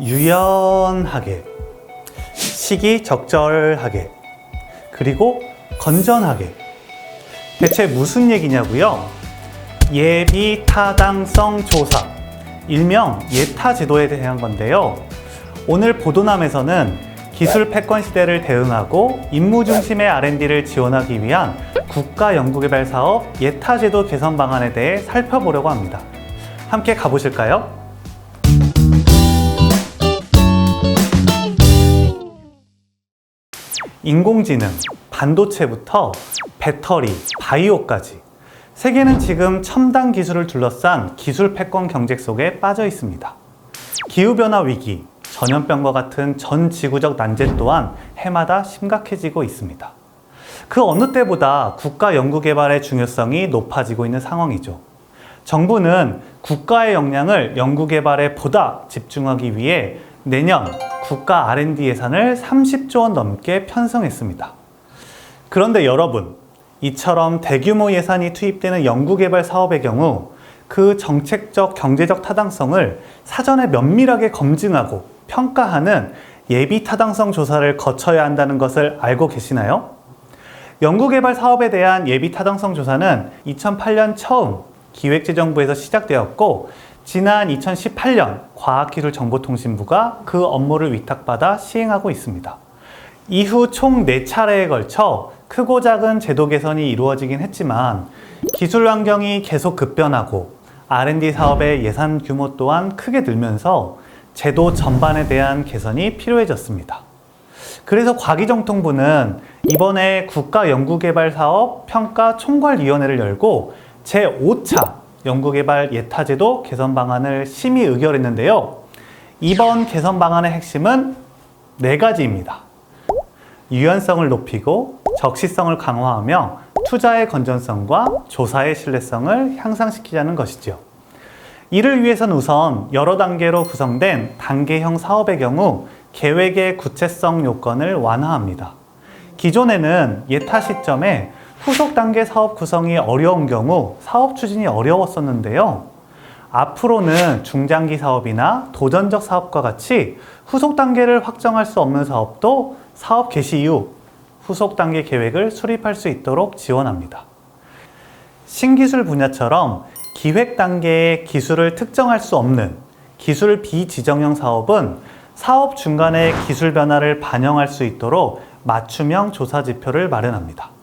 유연하게, 시기적절하게, 그리고 건전하게. 대체 무슨 얘기냐고요? 예비 타당성 조사, 일명 예타 제도에 대한 건데요. 오늘 보도남에서는 기술 패권 시대를 대응하고 임무 중심의 R&D를 지원하기 위한 국가 연구개발 사업 예타 제도 개선 방안에 대해 살펴보려고 합니다. 함께 가보실까요? 인공지능, 반도체부터 배터리, 바이오까지 세계는 지금 첨단 기술을 둘러싼 기술 패권 경쟁 속에 빠져 있습니다. 기후변화 위기, 전염병과 같은 전 지구적 난제 또한 해마다 심각해지고 있습니다. 그 어느 때보다 국가 연구개발의 중요성이 높아지고 있는 상황이죠. 정부는 국가의 역량을 연구개발에 보다 집중하기 위해 내년 국가 R&D 예산을 30조 원 넘게 편성했습니다. 그런데 여러분, 이처럼 대규모 예산이 투입되는 연구개발 사업의 경우 그 정책적, 경제적 타당성을 사전에 면밀하게 검증하고 평가하는 예비 타당성 조사를 거쳐야 한다는 것을 알고 계시나요? 연구개발 사업에 대한 예비 타당성 조사는 2008년 처음 기획재정부에서 시작되었고 지난 2018년 과학기술정보통신부가 그 업무를 위탁받아 시행하고 있습니다. 이후 총 4차례에 걸쳐 크고 작은 제도 개선이 이루어지긴 했지만 기술 환경이 계속 급변하고 R&D 사업의 예산 규모 또한 크게 늘면서 제도 전반에 대한 개선이 필요해졌습니다. 그래서 과기정통부는 이번에 국가연구개발사업 평가 총괄위원회를 열고 제5차 연구개발 예타제도 개선 방안을 심의 의결했는데요. 이번 개선 방안의 핵심은 네 가지입니다. 유연성을 높이고 적시성을 강화하며 투자의 건전성과 조사의 신뢰성을 향상시키자는 것이죠. 이를 위해선 우선 여러 단계로 구성된 단계형 사업의 경우 계획의 구체성 요건을 완화합니다. 기존에는 예타 시점에 후속 단계 사업 구성이 어려운 경우 사업 추진이 어려웠었는데요. 앞으로는 중장기 사업이나 도전적 사업과 같이 후속 단계를 확정할 수 없는 사업도 사업 개시 이후 후속 단계 계획을 수립할 수 있도록 지원합니다. 신기술 분야처럼 기획 단계의 기술을 특정할 수 없는 기술 비지정형 사업은 사업 중간에 기술 변화를 반영할 수 있도록 맞춤형 조사 지표를 마련합니다.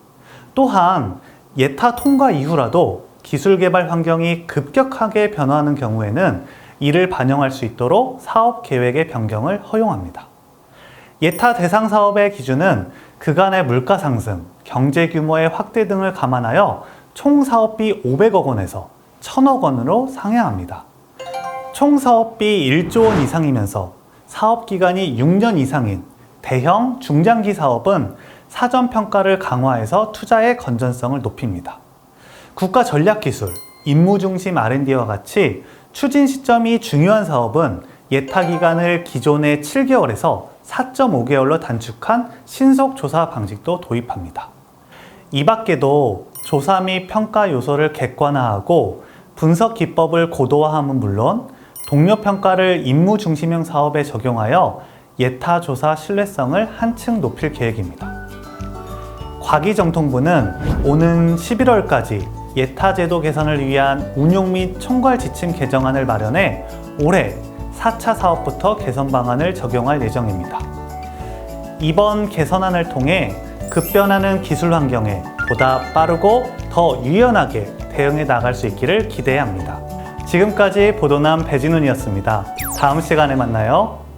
또한 예타 통과 이후라도 기술 개발 환경이 급격하게 변화하는 경우에는 이를 반영할 수 있도록 사업 계획의 변경을 허용합니다. 예타 대상 사업의 기준은 그간의 물가 상승, 경제 규모의 확대 등을 감안하여 총 사업비 500억 원에서 1000억 원으로 상향합니다. 총 사업비 1조 원 이상이면서 사업 기간이 6년 이상인 대형 중장기 사업은 사전 평가를 강화해서 투자의 건전성을 높입니다. 국가 전략 기술, 임무 중심 R&D와 같이 추진 시점이 중요한 사업은 예타 기간을 기존의 7개월에서 4.5개월로 단축한 신속 조사 방식도 도입합니다. 이 밖에도 조사 및 평가 요소를 객관화하고 분석 기법을 고도화함은 물론 동료 평가를 임무 중심형 사업에 적용하여 예타 조사 신뢰성을 한층 높일 계획입니다. 과기정통부는 오는 11월까지 예타 제도 개선을 위한 운용 및 총괄 지침 개정안을 마련해 올해 4차 사업부터 개선 방안을 적용할 예정입니다. 이번 개선안을 통해 급변하는 기술 환경에 보다 빠르고 더 유연하게 대응해 나갈 수 있기를 기대합니다. 지금까지 보도남 배진훈이었습니다. 다음 시간에 만나요.